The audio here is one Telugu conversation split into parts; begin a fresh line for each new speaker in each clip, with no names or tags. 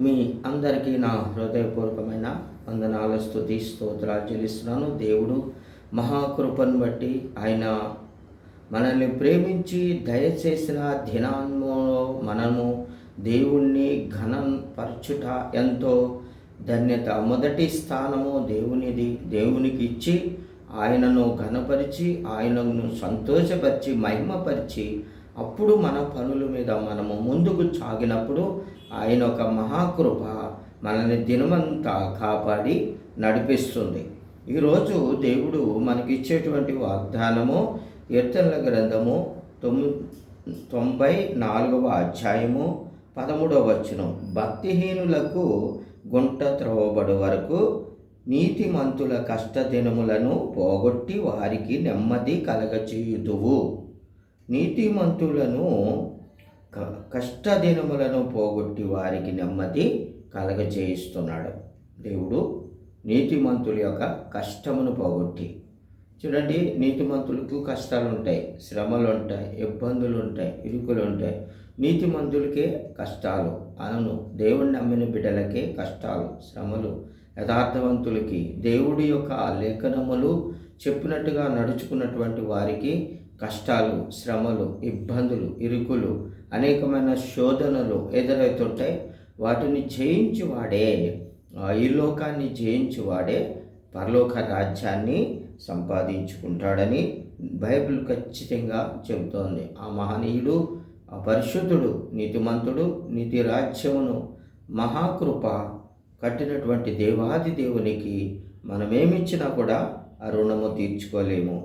మీ అందరికీ నా హృదయపూర్వకమైన వందనాల స్థుతి స్తోత్రాలు చెల్లిస్తున్నాను దేవుడు మహాకృపను బట్టి ఆయన మనల్ని ప్రేమించి దయచేసిన దినాల్లో మనము దేవుణ్ణి ఘనపరచుట ఎంతో ధన్యత. మొదటి స్థానము దేవునిది దేవునికి ఇచ్చి ఆయనను ఘనపరిచి ఆయనను సంతోషపరిచి మహిమపరిచి అప్పుడు మన పనుల మీద మనము ముందుకు సాగినప్పుడు ఆయన ఒక మహాకృప మనల్ని దినమంతా కాపాడి నడిపిస్తుంది. ఈరోజు దేవుడు మనకిచ్చేటువంటి వాగ్దానము కీర్తనల గ్రంథము తొమ్మి తొంభై నాలుగవ అధ్యాయము పదమూడవ వచనం. భక్తిహీనులకు గుంట త్రవబడు వరకు నీతిమంతుల కష్టదినములను పోగొట్టి వారికి నెమ్మది కలగచేయుదువు. నీతిమంతులను క- కష్టదినములను పోగొట్టి వారికి నెమ్మది కలగజేయిస్తున్నాడు. దేవుడు నీతిమంతుల యొక్క కష్టమును పోగొట్టి. చూడండి నీతిమంతులకు కష్టాలు ఉంటాయి శ్రమలు ఉంటాయి ఇబ్బందులు ఉంటాయి ఇరుకులు ఉంటాయి నీతిమంతులకే కష్టాలు అవును దేవుణ్ణి నమ్మిన బిడ్డలకే కష్టాలు శ్రమలు యథార్థవంతులకి దేవుడి యొక్క లేఖనములు చెప్పినట్టుగా నడుచుకున్నటువంటి వారికి కష్టాలు శ్రమలు ఇబ్బందులు ఇరుకులు అనేకమైన శోధనలు ఎదురవుతుంటాయి వాటిని జయించువాడే ఆ, ఈ లోకాన్ని జయించి వాడే పరలోక రాజ్యాన్ని సంపాదించుకుంటాడని బైబిల్ ఖచ్చితంగా చెబుతోంది. ఆ మహనీయుడు ఆ పరిశుద్ధుడు నీతిమంతుడు నీతి రాజ్యమును మహాకృప కట్టినటువంటి దేవాది దేవునికి మనమేమిచ్చినా కూడా ఆ రుణము తీర్చుకోలేము.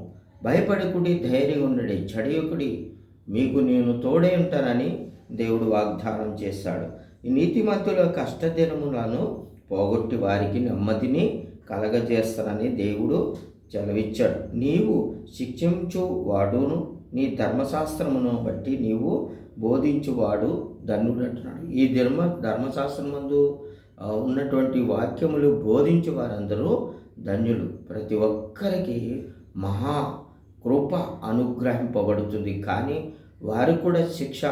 భయపడకుడి ధైర్యం ఉండడి చడియకుడి మీకు నేను తోడే ఉంటానని దేవుడు వాగ్దానం చేశాడు. ఈ నీతిమంతుల కష్టదినములను పోగొట్టి వారికి నెమ్మదిని కలగజేస్తానని దేవుడు చెలవిచ్చాడు. నీవు శిక్షించు వాడును నీ ధర్మశాస్త్రమును బట్టి నీవు బోధించువాడు ధన్యుడు అంటున్నాడు. ఈ ధర్మ ధర్మశాస్త్రం మందు ఉన్నటువంటి వాక్యములు బోధించు వారందరూ ధన్యులు. ప్రతి ఒక్కరికి మహా కృప అనుగ్రహింపబడుతుంది. కానీ వారు కూడా శిక్ష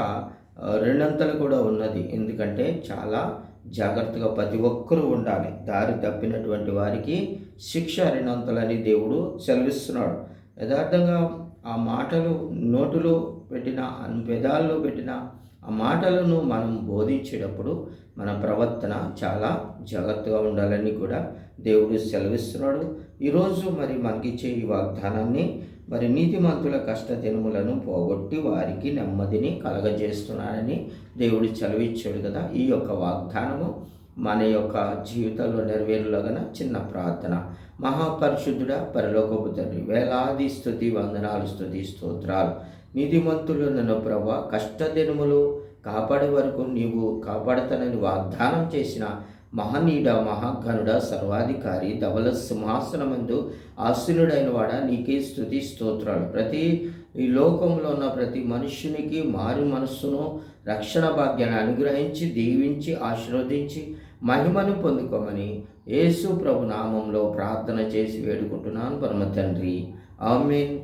రెండంతలు కూడా ఉన్నది. ఎందుకంటే చాలా జాగ్రత్తగా ప్రతి ఒక్కరూ ఉండాలి. దారి తప్పినటువంటి వారికి శిక్ష రెండంతలని దేవుడు సెలవిస్తున్నాడు. యథార్థంగా ఆ మాటలు నోటులో పెట్టిన పెదాల్లో పెట్టిన ఆ మాటలను మనం బోధించేటప్పుడు మన ప్రవర్తన చాలా జాగ్రత్తగా ఉండాలని కూడా దేవుడు సెలవిస్తున్నాడు. ఈరోజు మరి మనకిచ్చే ఈ వాగ్దానాన్ని మరి నీతిమంతుల కష్టదినములను పోగొట్టి వారికి నెమ్మదిని కలగజేస్తున్నాడని దేవుడు చదివించాడు కదా. ఈ యొక్క వాగ్దానము మన యొక్క జీవితంలో నెరవేరులగన చిన్న ప్రార్థన. మహాపరిశుద్ధుడ పరలోకపు తండ్రి వేలాది స్థుతి వందనాలు స్థుతి స్తోత్రాలు. నీతిమంతులు నన్ను ప్రభా కష్టదినములు కాపాడే వరకు నీవు కాపాడతానని వాగ్దానం చేసిన మహనీయుడ మహాఘనుడ సర్వాధికారి ధవల సింహాసనమందు ఆశీనుడైన వాడ నీకే స్థుతి స్తోత్రాలు. ప్రతి ఈ లోకంలో ఉన్న ప్రతి మనుష్యునికి మారు మనస్సును రక్షణ భాగ్యాన్ని అనుగ్రహించి దీవించి ఆశీర్వదించి మహిమను పొందుకోమని యేసు ప్రభు నామంలో ప్రార్థన చేసి వేడుకుంటున్నాను. పరమ తండ్రి. ఆమెన్.